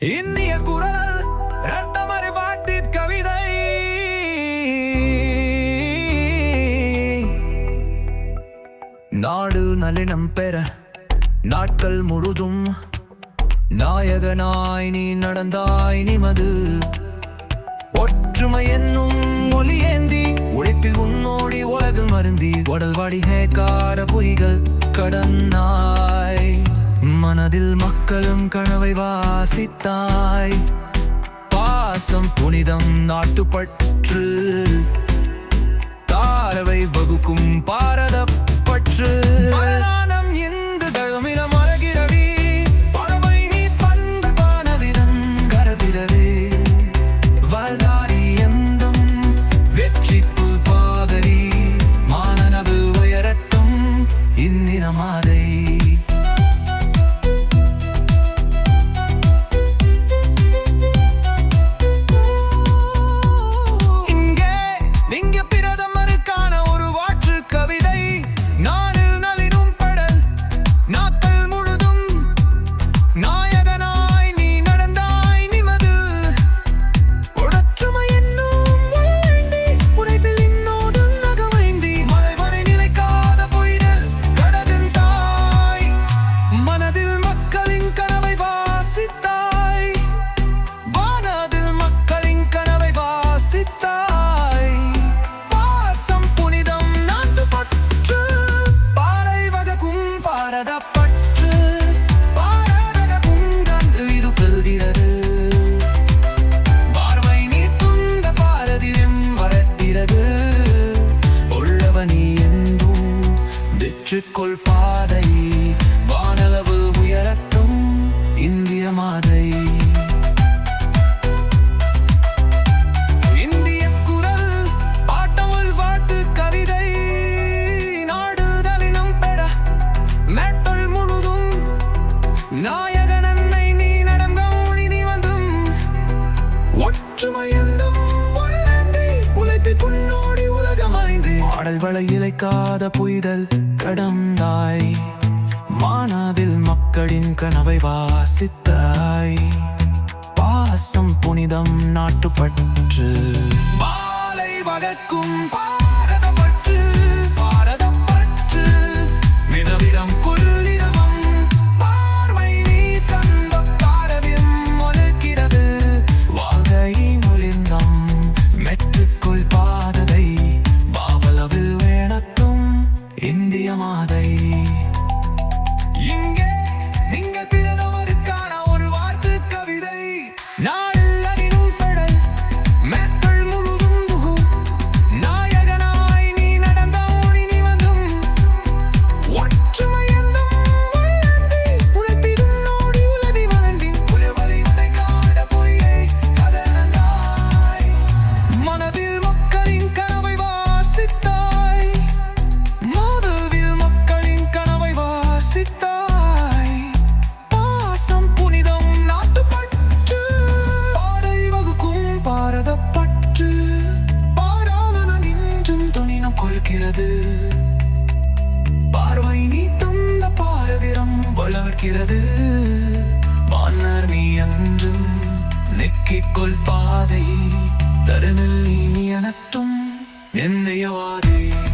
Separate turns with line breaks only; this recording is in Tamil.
இன்னிய குரல் ரத்தமறு பாட்டி கவிதை. நாடு நலினம் பெற நாட்கள் முழுதும் நாயகனாய் நீ நடந்தாய் நிமது. ஒற்றுமை என்னும் ஒலியேந்தி உழைப்பில் உன்னோடி உலகில் மருந்தி உடல் வடிகே காட பொய்கள் கடனாய் மனதில் மக்களும் கனவை வாசித்தாய். பாசம் புனிதம் நாட்டுப்பற்று. தாரவை வகுக்கும் பாரத பற்று பாரத பற்று. பாரத குண்டம் இது பார்வை நீ துண்ட பாரதியம் வளர்க்கிறது உள்ளவனி என்றும் வெற்றுக்கொள் பாடல் இழைக்காத புய்தல் கடந்தாய். மானாதில் மக்களின் கனவை வாசித்தாய். பாசம் புனிதம் நாட்டுப்பற்று. பாலை வளர்க்கும் இருக்கிறது வானர் நீ என்றும் நெக்கிக்கொள் பாதை. தருணில் நீ எனட்டும் என்னையவாதே.